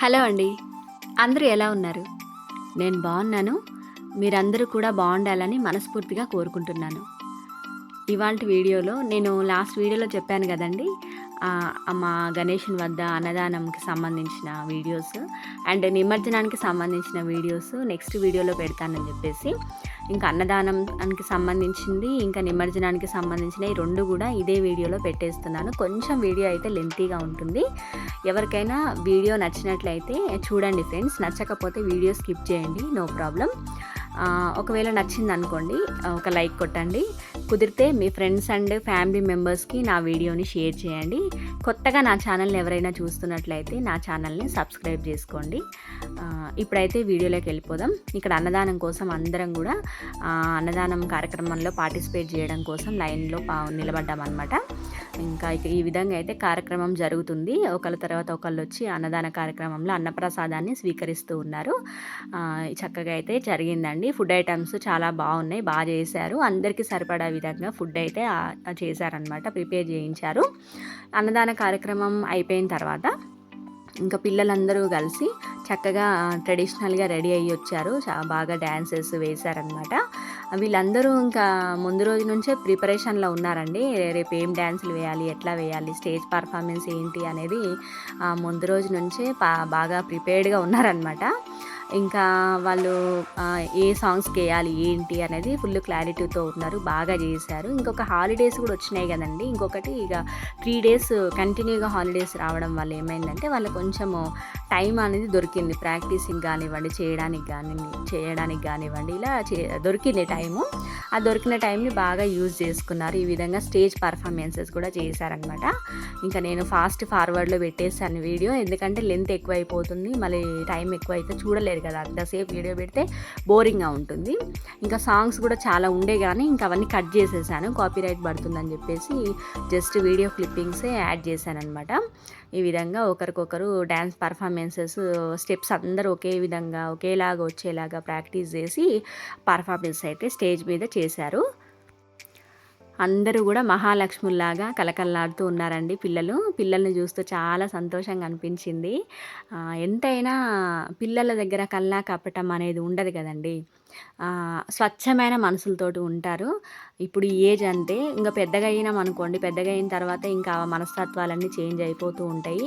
Hello అండి. అందరూ ఎలా ఉన్నారు? నేను బాగున్నాను. మీరందరూ కూడా బాగుండాలని మనస్ఫూర్తిగా కోరుకుంటున్నాను. ఇవాళ వీడియోలో నేను లాస్ట్ వీడియోలో చెప్పాను కదండి మా గణేషన్ వద్ద అన్నదానంకి సంబంధించిన వీడియోస్ అండ్ నిమజ్జనానికి సంబంధించిన వీడియోస్ నెక్స్ట్ వీడియోలో పెడతానని చెప్పేసి ఇంకా అన్నదానానికి సంబంధించింది ఇంకా నిమజ్జనానికి సంబంధించిన ఈ రెండు కూడా ఇదే వీడియోలో పెట్టేస్తున్నాను. కొంచెం వీడియో అయితే లెంతీగా ఉంటుంది. ఎవరికైనా వీడియో నచ్చినట్లయితే చూడండి ఫ్రెండ్స్. నచ్చకపోతే వీడియో స్కిప్ చేయండి. No problem. ఒకవేళ నచ్చింది అనుకోండి ఒక లైక్ కొట్టండి. కుదిరితే మీ ఫ్రెండ్స్ అండ్ ఫ్యామిలీ మెంబర్స్కి నా వీడియోని షేర్ చేయండి. కొత్తగా నా ఛానల్ని ఎవరైనా చూస్తున్నట్లయితే నా ఛానల్ని సబ్స్క్రైబ్ చేసుకోండి. ఇప్పుడైతే వీడియోలోకి వెళ్ళిపోదాం. ఇక్కడ అన్నదానం కోసం అందరం కూడా అన్నదానం కార్యక్రమంలో పార్టిసిపేట్ చేయడం కోసం లైన్లో నిలబడ్డాం అనమాట ఇంకా ఈ విధంగా అయితే కార్యక్రమం జరుగుతుంది. ఒకళ్ళ తర్వాత ఒకళ్ళు వచ్చి అన్నదాన కార్యక్రమంలో అన్నప్రసాదాన్ని స్వీకరిస్తూ ఉన్నారు. చక్కగా అయితే జరిగిందండి. ఫుడ్ ఐటమ్స్ చాలా బాగున్నాయి బాగా చేశారు. అందరికీ సరిపడా విధంగా ఫుడ్ అయితే చేశారనమాట ప్రిపేర్ చేయించారు. అన్నదాన కార్యక్రమం అయిపోయిన తర్వాత ఇంకా పిల్లలందరూ కలిసి చక్కగా ట్రెడిషనల్గా రెడీ అయ్యి వచ్చారు. చాలా బాగా డ్యాన్సెస్ వేశారనమాట వీళ్ళందరూ ఇంకా ముందు రోజు నుంచే ప్రిపరేషన్లో ఉన్నారండి. రేపు ఏం డ్యాన్సులు వేయాలి ఎట్లా వేయాలి స్టేజ్ పర్ఫార్మెన్స్ ఏంటి అనేది ముందు రోజు నుంచే బాగా ప్రిపేర్డ్గా ఉన్నారనమాట ఇంకా వాళ్ళు ఏ సాంగ్స్కి వేయాలి ఏంటి అనేది ఫుల్ క్లారిటీతో ఉన్నారు బాగా చేశారు. ఇంకొక హాలిడేస్ కూడా వచ్చినాయి కదండి. ఇంకొకటి ఇక త్రీ డేస్ కంటిన్యూగా హాలిడేస్ రావడం వల్ల ఏమైందంటే వాళ్ళు కొంచెము టైం అనేది దొరికింది. ప్రాక్టీసింగ్ కానివ్వండి చేయడానికి కానీ చేయడానికి కానివ్వండి ఇలా చే దొరికింది టైము ఆ దొరికిన టైంని బాగా యూజ్ చేసుకున్నారు. ఈ విధంగా స్టేజ్ పర్ఫార్మెన్సెస్ కూడా చేశారనమాట ఇంకా నేను ఫాస్ట్ ఫార్వర్డ్లో పెట్టేసాను వీడియో. ఎందుకంటే లెంత్ ఎక్కువ అయిపోతుంది మళ్ళీ టైం ఎక్కువ అయితే చూడలేరు కదా. అంతసేపు వీడియో పెడితే బోరింగ్గా ఉంటుంది. ఇంకా సాంగ్స్ కూడా చాలా ఉండే కానీ ఇంకా అవన్నీ కట్ చేసేసాను. కాపీరైట్ పడుతుందని చెప్పేసి జస్ట్ వీడియో క్లిప్పింగ్సే యాడ్ చేశాను అనమాట ఈ విధంగా ఒకరికొకరు డ్యాన్స్ పర్ఫార్మెన్సెస్ స్టెప్స్ అందరూ ఒకే విధంగా ఒకేలాగా వచ్చేలాగా ప్రాక్టీస్ చేసి పర్ఫార్మెన్స్ అయితే స్టేజ్ మీద చేశారు. అందరూ కూడా మహాలక్ష్ముల్లాగా కలకల్లాడుతూ ఉన్నారండి పిల్లలు. పిల్లల్ని చూస్తూ చాలా సంతోషంగా అనిపించింది. ఎంతైనా పిల్లల దగ్గర కల్లా కప్పటం అనేది ఉండదు కదండి. స్వచ్ఛమైన మనసులతోటి ఉంటారు. ఇప్పుడు ఈ ఏజ్ అంతే. ఇంకా పెద్దగా అయినాం అనుకోండి పెద్దగా అయిన తర్వాత ఇంకా ఆ మనస్తత్వాలన్నీ చేంజ్ అయిపోతూ ఉంటాయి.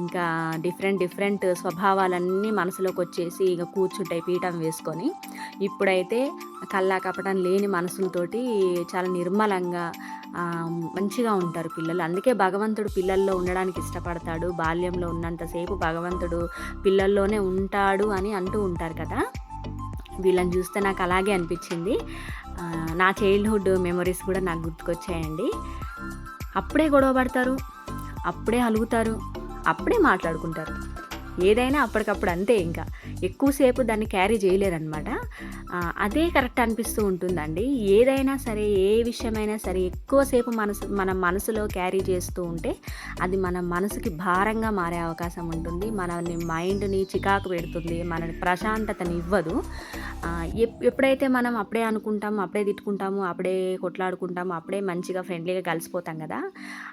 ఇంకా డిఫరెంట్ డిఫరెంట్ స్వభావాలన్నీ మనసులోకి వచ్చేసి ఇక కూర్చుంటాయి పీఠం వేసుకొని. ఇప్పుడైతే కల్లా కపటం లేని మనసులతోటి చాలా నిర్మలంగా మంచిగా ఉంటారు పిల్లలు. అందుకే భగవంతుడు పిల్లల్లో ఉండడానికి ఇష్టపడతాడు. బాల్యంలో ఉన్నంతసేపు భగవంతుడు పిల్లల్లోనే ఉంటాడు అని అంటూ ఉంటారు కదా. వీళ్ళని చూస్తే నాకు అలాగే అనిపించింది. నా చైల్డ్హుడ్ మెమరీస్ కూడా నాకు గుర్తుకొచ్చాయండి. అప్పుడే గొడవ పడతారు అప్పుడే అలుగుతారు అప్పుడే మాట్లాడుకుంటారు. ఏదైనా అప్పటికప్పుడు అంతే ఇంకా. ఎక్కువసేపు దాన్ని క్యారీ చేయలేరనమాట అదే కరెక్ట్ అనిపిస్తూ ఉంటుందండి. ఏదైనా సరే ఏ విషయమైనా సరే ఎక్కువసేపు మనసు మన మనసులో క్యారీ చేస్తూ ఉంటే అది మన మనసుకి భారంగా మారే అవకాశం ఉంటుంది. మన మైండ్ని చికాకు పెడుతుంది మనని ప్రశాంతతని ఇవ్వదు. ఎప్- ఎప్పుడైతే మనం అప్పుడే అనుకుంటాము అప్పుడే తిట్టుకుంటాము అప్పుడే కొట్లాడుకుంటాము అప్పుడే మంచిగా ఫ్రెండ్లీగా కలిసిపోతాం కదా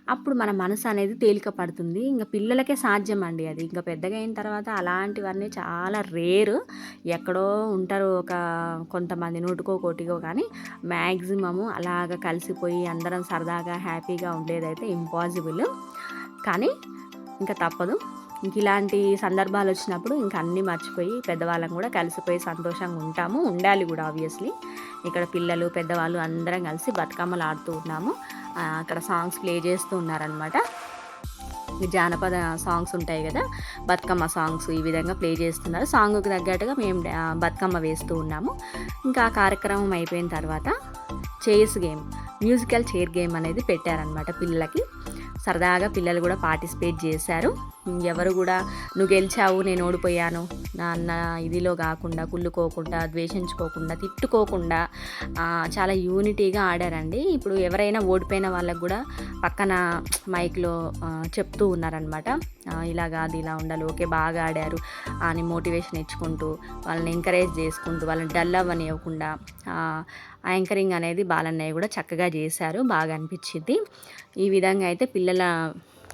అప్పుడు మన మనసు అనేది తేలిక పడుతుంది. ఇంకా పిల్లలకే సాధ్యం అండి అది. ఇంకా పెద్దగా అయిన తర్వాత అలాంటివన్నీ చాలా రేరు. ఎక్కడో ఉంటారు ఒక కొంతమంది నూటికో కోటికో కానీ మ్యాక్సిమము అలాగ కలిసిపోయి అందరం సరదాగా హ్యాపీగా ఉండేదైతే ఇంపాసిబుల్. కానీ ఇంకా తప్పదు. ఇంక ఇలాంటి సందర్భాలు వచ్చినప్పుడు ఇంక అన్నీ మర్చిపోయి పెద్దవాళ్ళం కూడా కలిసిపోయి సంతోషంగా ఉంటాము. ఉండాలి కూడా ఆబ్వియస్లీ ఇక్కడ పిల్లలు పెద్దవాళ్ళు అందరం కలిసి బతుకమ్మలు ఆడుతూ ఉన్నాము. అక్కడ సాంగ్స్ ప్లే చేస్తూ ఉన్నారనమాట జానపద సాంగ్స్ ఉంటాయి కదా బతుకమ్మ సాంగ్స్ ఈ విధంగా ప్లే చేస్తున్నారు. సాంగ్కి తగ్గట్టుగా మేము బతుకమ్మ వేస్తూ ఉన్నాము. ఇంకా ఆ కార్యక్రమం అయిపోయిన తర్వాత chairs game musical chair game అనేది పెట్టారనమాట పిల్లలకి. సరదాగా పిల్లలు కూడా పార్టిసిపేట్ చేశారు. ఎవరు కూడా నువ్వు గెలిచావు నేను ఓడిపోయాను నా అన్న ఇదిలో కాకుండా కుళ్ళుకోకుండా ద్వేషించుకోకుండా తిట్టుకోకుండా చాలా యూనిటీగా ఆడారండి. ఇప్పుడు ఎవరైనా ఓడిపోయిన వాళ్ళకు కూడా పక్కన మైక్లో చెప్తూ ఉన్నారనమాట ఇలా కాదు ఇలా ఉండాలి ఓకే బాగా ఆడారు అని మోటివేషన్ ఇచ్చుకుంటూ వాళ్ళని ఎంకరేజ్ చేసుకుంటూ వాళ్ళని డల్ అవ్వనివ్వకుండా ఇవ్వకుండా యాంకరింగ్ అనేది బాలన్నయ్య కూడా చక్కగా చేశారు. బాగా అనిపించింది. ఈ విధంగా అయితే పిల్లల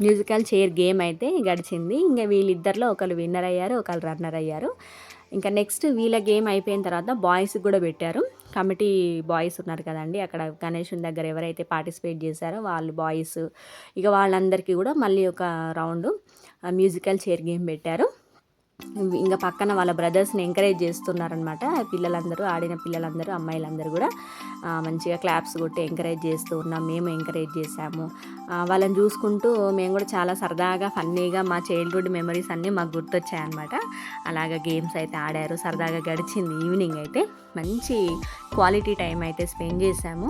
మ్యూజికల్ చైర్ గేమ్ అయితే గడిచింది. ఇంకా వీళ్ళిద్దరిలో ఒకరు విన్నర్ అయ్యారు ఒకరు రన్నర్ అయ్యారు. ఇంకా నెక్స్ట్ వీళ్ళ గేమ్ అయిపోయిన తర్వాత బాయ్స్కి కూడా పెట్టారు. కమిటీ బాయ్స్ ఉన్నారు కదండి అక్కడ గణేష్ దగ్గర ఎవరైతే పార్టిసిపేట్ చేశారో వాళ్ళు బాయ్స్ ఇక వాళ్ళందరికీ కూడా మళ్ళీ ఒక రౌండ్ మ్యూజికల్ చైర్ గేమ్ పెట్టారు. ఇంకా పక్కన వాళ్ళ బ్రదర్స్ని ఎంకరేజ్ చేస్తున్నారనమాట. పిల్లలందరూ ఆడిన పిల్లలందరూ అమ్మాయిలందరూ కూడా మంచిగా క్లాప్స్ కొట్టి ఎంకరేజ్ చేస్తూ ఉన్నాం. మేము ఎంకరేజ్ చేసాము వాళ్ళని చూసుకుంటూ మేము కూడా చాలా సరదాగా ఫన్నీగా మా చైల్డ్హుడ్ మెమరీస్ అన్నీ మాకు గుర్తొచ్చాయన్నమాట అలాగా గేమ్స్ అయితే ఆడారు. సరదాగా గడిచింది ఈవినింగ్ అయితే. మంచి క్వాలిటీ టైం అయితే స్పెండ్ చేశాము.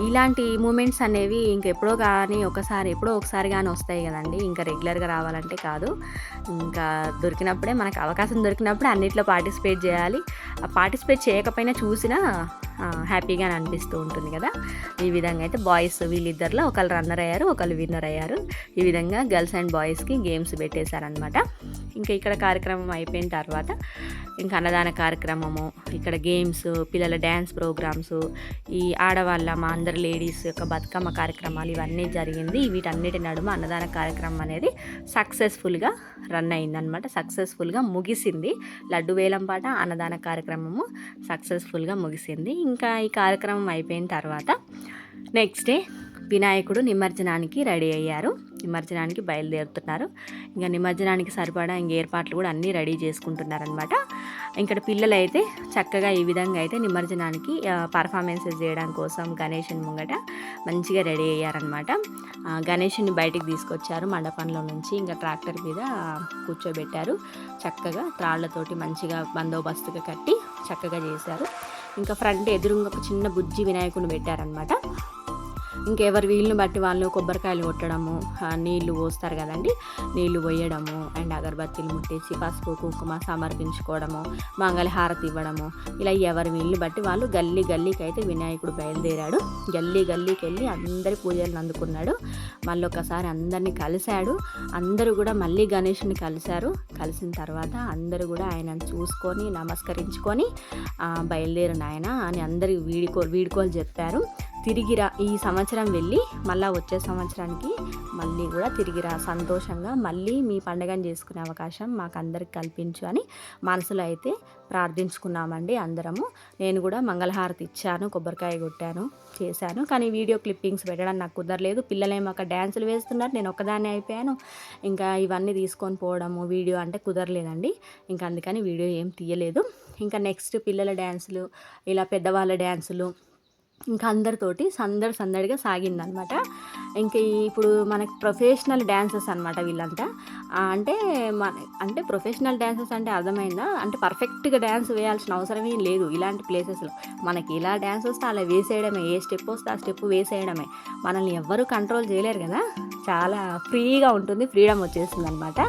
ఇలాంటి మూమెంట్స్ అనేవి ఇంకెప్పుడో కానీ ఒకసారి ఎప్పుడో ఒకసారి కానీ వస్తాయి కదండి. ఇంకా రెగ్యులర్గా రావాలంటే కాదు. ఇంకా దొరికినప్పుడే మనకు అవకాశం దొరికినప్పుడే అన్నిట్లో పార్టిసిపేట్ చేయాలి. ఆ పార్టిసిపేట్ చేయకపోయినా చూసినా హ్యాపీగానే అనిపిస్తూ ఉంటుంది కదా. ఈ విధంగా అయితే బాయ్స్ వీళ్ళిద్దరిలో ఒకళ్ళు రన్నర్ అయ్యారు ఒకళ్ళు విన్నర్ అయ్యారు. ఈ విధంగా గర్ల్స్ అండ్ బాయ్స్కి గేమ్స్ పెట్టేశారనమాట ఇంకా ఇక్కడ కార్యక్రమం అయిపోయిన తర్వాత ఇంకా అన్నదాన కార్యక్రమము ఇక్కడ గేమ్స్ పిల్లల డ్యాన్స్ ప్రోగ్రామ్స్ ఈ ఆడవాళ్ళ మా అందరు లేడీస్ యొక్క బతుకమ్మ కార్యక్రమాలు ఇవన్నీ జరిగింది. వీటన్నిటి నడుమ అన్నదాన కార్యక్రమం అనేది సక్సెస్ఫుల్గా రన్ అయిందనమాట సక్సెస్ఫుల్గా ముగిసింది. లడ్డు వేలం పాట అన్నదాన కార్యక్రమము సక్సెస్ఫుల్గా ముగిసింది. ఇంకా ఈ కార్యక్రమం అయిపోయిన తర్వాత నెక్స్ట్ డే వినాయకుడు నిమజ్జనానికి రెడీ అయ్యారు. నిమజ్జనానికి బయలుదేరుతున్నారు. ఇంకా నిమజ్జనానికి సరిపడా ఇంక ఏర్పాట్లు కూడా అన్నీ రెడీ చేసుకుంటున్నారనమాట ఇక్కడ పిల్లలు అయితే చక్కగా ఈ విధంగా అయితే నిమజ్జనానికి పర్ఫార్మెన్సెస్ చేయడం కోసం గణేషుని ముంగట మంచిగా రెడీ అయ్యారనమాట గణేషుని బయటికి తీసుకొచ్చారు మండపంలో నుంచి. ఇంకా ట్రాక్టర్ మీద కూర్చోబెట్టారు. చక్కగా త్రాళ్ళతోటి మంచిగా బందోబస్తుగా కట్టి చక్కగా చేశారు. ఇంకా ఫ్రంట్ ఎదురుగా ఒక చిన్న బుజ్జి వినాయకుడిని పెట్టారనమాట ఇంకెవరి వీళ్ళని బట్టి వాళ్ళు కొబ్బరికాయలు కొట్టడము నీళ్ళు పోస్తారు కదండి. నీళ్ళు పోయడము అండ్ అగరబత్తీలు ముట్టేసి పసుపు కుంకుమ సమర్పించుకోవడము మంగళ హారతి ఇవ్వడము. ఇలా ఎవరి వీళ్ళని బట్టి వాళ్ళు గల్లీ గల్లీకి అయితే వినాయకుడు బయలుదేరాడు. గల్లీ గల్లీకి వెళ్ళి అందరి పూజలను అందుకున్నాడు. మళ్ళీ ఒకసారి అందరినీ కలిశాడు. అందరూ కూడా మళ్ళీ గణేషుని కలిశారు. కలిసిన తర్వాత అందరూ కూడా ఆయనను చూసుకొని నమస్కరించుకొని బయలుదేరిన ఆయన అని అందరికి వీడుకో వీడుకోలు చెప్పారు. తిరిగిరా ఈ సంవత్సరం వెళ్ళి మళ్ళీ వచ్చే సంవత్సరానికి మళ్ళీ కూడా తిరిగిరా సంతోషంగా మళ్ళీ మీ పండుగను చేసుకునే అవకాశం మాకు అందరికి కల్పించు అని మనసులో అయితే ప్రార్థించుకున్నామండి అందరము. నేను కూడా మంగళహారతి ఇచ్చాను కొబ్బరికాయ కొట్టాను చేశాను. కానీ వీడియో క్లిప్పింగ్స్ పెట్టడం నాకు కుదరలేదు. పిల్లలేమో ఒక డ్యాన్సులు వేస్తున్నారు నేను ఒక్కదాన్నే అయిపోయాను. ఇంకా ఇవన్నీ తీసుకొని పోవడము వీడియో అంటే కుదరలేదండి. ఇంకా అందుకని వీడియో ఏం తీయలేదు. ఇంకా నెక్స్ట్ పిల్లల డ్యాన్సులు ఇలా పెద్దవాళ్ళ డ్యాన్సులు ఇంకా అందరితోటి సందడి సందడిగా సాగిందనమాట. ఇంకా ఇప్పుడు మనకి ప్రొఫెషనల్ డ్యాన్సెస్ అనమాట వీళ్ళంతా. అంటే మన అంటే ప్రొఫెషనల్ డ్యాన్సెస్ అంటే అర్థమైందా? అంటే పర్ఫెక్ట్గా డ్యాన్స్ వేయాల్సిన అవసరమే లేదు ఇలాంటి ప్లేసెస్లో మనకి ఇలా డ్యాన్స్ వస్తే అలా వేసేయడమే ఏ స్టెప్ వస్తే ఆ స్టెప్ వేసేయడమే. మనల్ని ఎవ్వరూ కంట్రోల్ చేయలేరు కదా? చాలా ఫ్రీగా ఉంటుంది ఫ్రీడమ్ వచ్చేస్తుంది అనమాట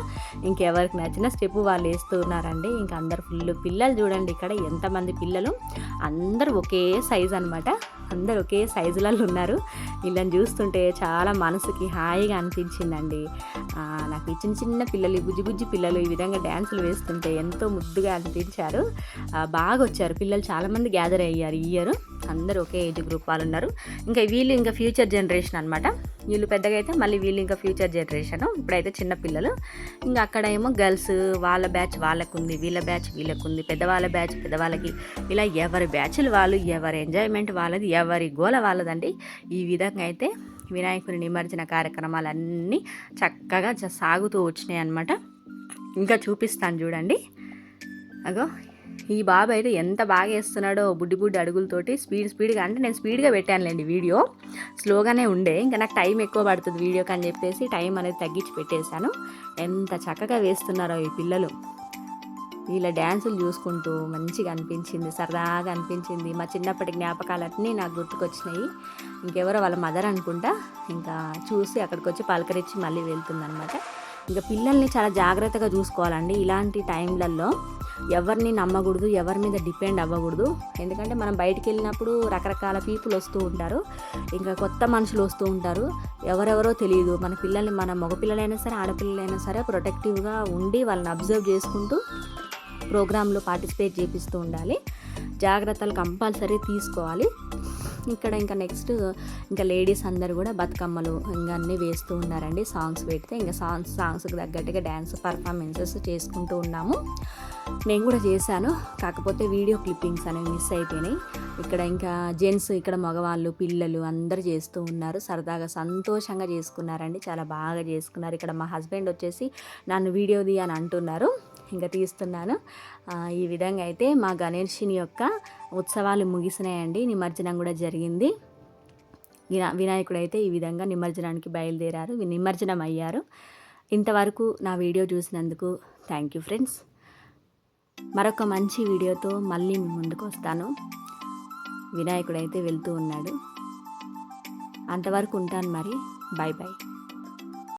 ఇంకెవరికి నచ్చిన స్టెప్ వాళ్ళు వేస్తున్నారండి. ఇంకా అందరు ఫుల్ పిల్లలు చూడండి ఇక్కడ ఎంతమంది పిల్లలు. అందరూ ఒకే సైజ్ అనమాట. అందరు ఒకే సైజులలో ఉన్నారు. వీళ్ళని చూస్తుంటే చాలా మనసుకి హాయిగా అనిపించిందండి. నాకు చిన్న చిన్న పిల్లలు బుజ్జి బుజ్జి పిల్లలు ఈ విధంగా డ్యాన్సులు వేస్తుంటే ఎంతో ముద్దుగా అనిపించారు. బాగా వచ్చారు. పిల్లలు చాలామంది గ్యాదర్ అయ్యారు ఈ ఇయర్. అందరూ ఒకే ఏజ్ గ్రూప్ వాళ్ళు ఉన్నారు. ఇంకా వీళ్ళు ఇంకా ఫ్యూచర్ జనరేషన్ అనమాట. వీళ్ళు పెద్దగా అయితే మళ్ళీ వీళ్ళు ఇంకా ఫ్యూచర్ జనరేషన్ ఇప్పుడైతే చిన్న పిల్లలు. ఇంకా అక్కడ ఏమో గర్ల్స్ వాళ్ళ బ్యాచ్ వాళ్ళకు ఉంది వీళ్ళ బ్యాచ్ వీళ్ళకు ఉంది పెద్దవాళ్ళ బ్యాచ్ పెద్దవాళ్ళకి. ఇలా ఎవరి బ్యాచ్లు వాళ్ళు ఎవరి ఎంజాయ్మెంట్ వాళ్ళది ఎవరి గోల వాళ్ళదండి. ఈ విధంగా అయితే వినాయకుని నిమజ్జన కార్యక్రమాలన్నీ చక్కగా సాగుతూ వచ్చినాయి అనమాట ఇంకా చూపిస్తాను చూడండి. అగో ఈ బాబు అయితే ఎంత బాగా వేస్తున్నాడో బుడ్డి బుడ్డి అడుగులతోటి స్పీడ్ స్పీడ్గా అంటే నేను స్పీడ్గా పెట్టానులేండి వీడియో. స్లోగానే ఉండే ఇంకా నాకు టైం ఎక్కువ పడుతుంది వీడియోకి అని చెప్పేసి టైం అనేది తగ్గించి పెట్టేశాను. ఎంత చక్కగా వేస్తున్నారో ఈ పిల్లలు. వీళ్ళ డ్యాన్సులు చూసుకుంటూ మంచిగా అనిపించింది సరదాగా అనిపించింది. మా చిన్నప్పటి జ్ఞాపకాలన్నీ నాకు గుర్తుకొచ్చినాయి. ఇంకెవరో వాళ్ళ మదర్ అనుకుంటా ఇంకా చూసి అక్కడికి వచ్చి పలకరించి మళ్ళీ వెళ్తుందనమాట ఇంకా పిల్లల్ని చాలా జాగ్రత్తగా చూసుకోవాలండి ఇలాంటి టైంలలో ఎవరిని నమ్మకూడదు ఎవరి మీద డిపెండ్ అవ్వకూడదు. ఎందుకంటే మనం బయటికి వెళ్ళినప్పుడు రకరకాల పీపుల్ వస్తూ ఉంటారు. ఇంకా కొత్త మనుషులు వస్తూ ఉంటారు. ఎవరెవరో తెలియదు మన పిల్లల్ని మన మగపిల్లలైనా సరే ఆడపిల్లలైనా సరే ప్రొటెక్టివ్గా ఉండి వాళ్ళని అబ్జర్వ్ చేసుకుంటూ ప్రోగ్రాంలో పార్టిసిపేట్ చేపిస్తూ ఉండాలి. జాగ్రత్తలు కంపల్సరీ తీసుకోవాలి. ఇక్కడ ఇంకా నెక్స్ట్ ఇంకా లేడీస్ అందరు కూడా బతుకమ్మలు ఇంకా అన్నీ వేస్తూ ఉన్నారండి. సాంగ్స్ పెడితే ఇంకా సాంగ్స్ సాంగ్స్కి తగ్గట్టుగా డ్యాన్స్ పర్ఫార్మెన్సెస్ చేసుకుంటూ ఉన్నాము. నేను కూడా చేశాను. కాకపోతే వీడియో క్లిప్పింగ్స్ అనేవి మిస్ అయిపోయినాయి. ఇక్కడ ఇంకా జెంట్స్ ఇక్కడ మగవాళ్ళు పిల్లలు అందరు చేస్తూ ఉన్నారు. సరదాగా సంతోషంగా చేసుకున్నారండి. చాలా బాగా చేసుకున్నారు. ఇక్కడ మా హస్బెండ్ వచ్చేసి నన్ను వీడియోది అని అంటున్నారు. ఇంకా తీస్తున్నాను. ఈ విధంగా అయితే మా గణేషుని యొక్క ఉత్సవాలు ముగిసినాయండి. నిమజ్జనం కూడా జరిగింది. వినా వినాయకుడు అయితే ఈ విధంగా నిమజ్జనానికి బయలుదేరారు. నిమజ్జనం అయ్యారు. ఇంతవరకు నా వీడియో చూసినందుకు థ్యాంక్ యూ ఫ్రెండ్స్. మరొక మంచి వీడియోతో మళ్ళీ మీ ముందుకు వస్తాను. వినాయకుడైతే వెళ్తూ ఉన్నాడు. అంతవరకు ఉంటాను మరి. Bye bye